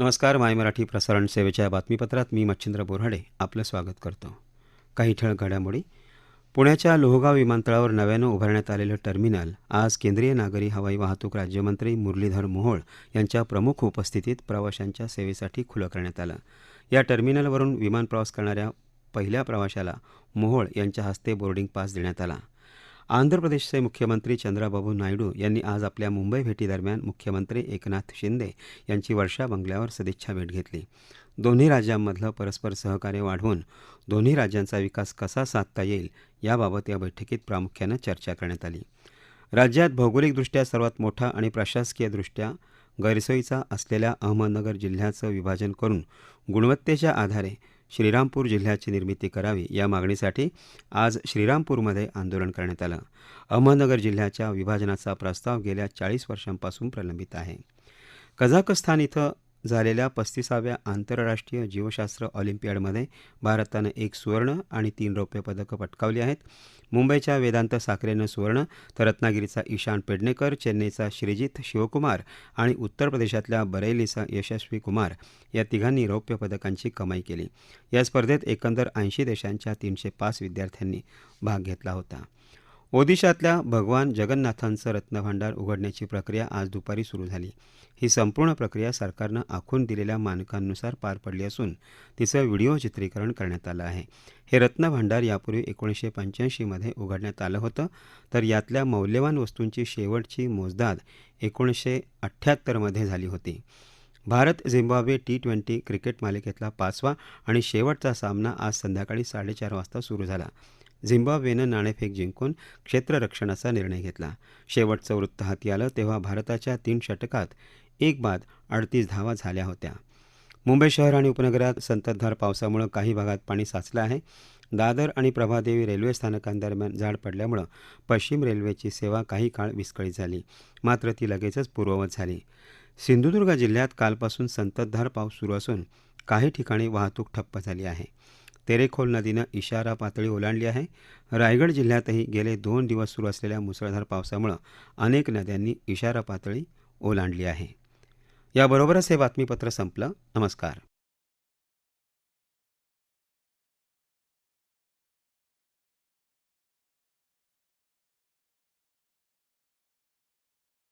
नमस्कार माय मराठी प्रसारण सेवेच्या बातमीपत्रात मी मच्छिंद्र बोराडे आपलं स्वागत करतो. काही ठळक घडामोडी. पुण्याच्या लोहगाव विमानतळावर नव्यानं उभारण्यात आलेलं टर्मिनल आज केंद्रीय नागरी हवाई वाहतूक राज्यमंत्री मुरलीधर मोहोळ यांच्या प्रमुख उपस्थितीत प्रवाशांच्या सेवेसाठी खुलं करण्यात आलं. या टर्मिनलवरून विमान प्रवास करणाऱ्या पहिल्या प्रवाशाला मोहोळ यांच्या हस्ते बोर्डिंग पास देण्यात आला. आंध्र प्रदेशचे मुख्यमंत्री चंद्राबाबू नायडू यांनी आज आपल्या मुंबई भेटीदरम्यान मुख्यमंत्री एकनाथ शिंदे यांची वर्षा बंगल्यावर सदिच्छा भेट घेतली. दोन्ही राज्यांमधलं परस्पर सहकार्य वाढवून दोन्ही राज्यांचा विकास कसा साधता येईल याबाबत या बैठकीत प्रामुख्यानं चर्चा करण्यात आली. राज्यात भौगोलिकदृष्ट्या सर्वात मोठा आणि प्रशासकीयदृष्ट्या गैरसोयीचा असलेल्या अहमदनगर जिल्ह्याचं विभाजन करून गुणवत्तेच्या आधारे श्रीरामपूर जिल्ह्याची निर्मिती करावी या मागणीसाठी आज श्रीरामपूरमध्ये आंदोलन करण्यात आलं. अहमदनगर जिल्ह्याच्या विभाजनाचा प्रस्ताव गेल्या चाळीस वर्षांपासून प्रलंबित आहे. कझाकस्तान इथं झालेल्या पस्तीसाव्या आंतरराष्ट्रीय जीवशास्त्र ऑलिम्पियाडमध्ये भारतानं एक सुवर्ण आणि तीन रौप्य पदकं पटकावली आहेत. मुंबईच्या वेदांत साखरेनं सुवर्ण तर रत्नागिरीचा ईशान पेडणेकर चेन्नईचा श्रीजित शिवकुमार आणि उत्तर प्रदेशातल्या बरेलीचा यशस्वी कुमार या तिघांनी रौप्य पदकांची कमाई केली. या स्पर्धेत एकंदर ऐंशी देशांच्या तीनशे पाच विद्यार्थ्यांनी भाग घेतला होता. ओदिशातल्या भगवान जगन्नाथांचं रत्नभांडार उघडण्याची प्रक्रिया आज दुपारी सुरू झाली. ही संपूर्ण प्रक्रिया सरकारनं आखून दिलेल्या मानकांनुसार पार पडली असून तिचं व्हिडिओ चित्रीकरण करण्यात आलं आहे. हे रत्नभांडार यापूर्वी एकोणीसशे पंच्याऐंशीमध्ये उघडण्यात आलं होतं तर यातल्या मौल्यवान वस्तूंची शेवटची मोजदाद एकोणीसशे अठ्ठ्याहत्तरमध्ये झाली होती. Bharat Zimbabwe T twenty cricket मालिकेतला पाचवा आणि शेवटचा सामना आज संध्याकाळी साडेचार वाजता सुरू झाला. झिम्बाब्वेनं नाणेफेक जिंकून क्षेत्ररक्षणाचा निर्णय घेतला. शेवटचं वृत्त हाती आलं तेव्हा भारताच्या तीन षटकात एक बाद अडतीस धावा झाल्या होत्या. मुंबई शहर आणि उपनगरात संततधार पावसामुळे काही भागात पाणी साचलं आहे. दादर आणि प्रभादेवी रेल्वे स्थानकांदरम्यान झाड पडल्यामुळं पश्चिम रेल्वेची सेवा काही काळ विस्कळीत झाली. मात्र ती लगेचच पूर्ववत झाली. सिंधुदुर्ग जिल्ह्यात कालपासून संततधार पाऊस सुरू असून काही ठिकाणी वाहतूक ठप्प झाली आहे. तेरेखोल नदीनं इशारा पातळी ओलांडली आहे. रायगड जिल्ह्यातही गेले दोन दिवस सुरू असलेल्या मुसळधार पावसामुळं अनेक नद्यांनी इशारा पातळी ओलांडली आहे. याबरोबरच हे बातमीपत्र संपलं. नमस्कार.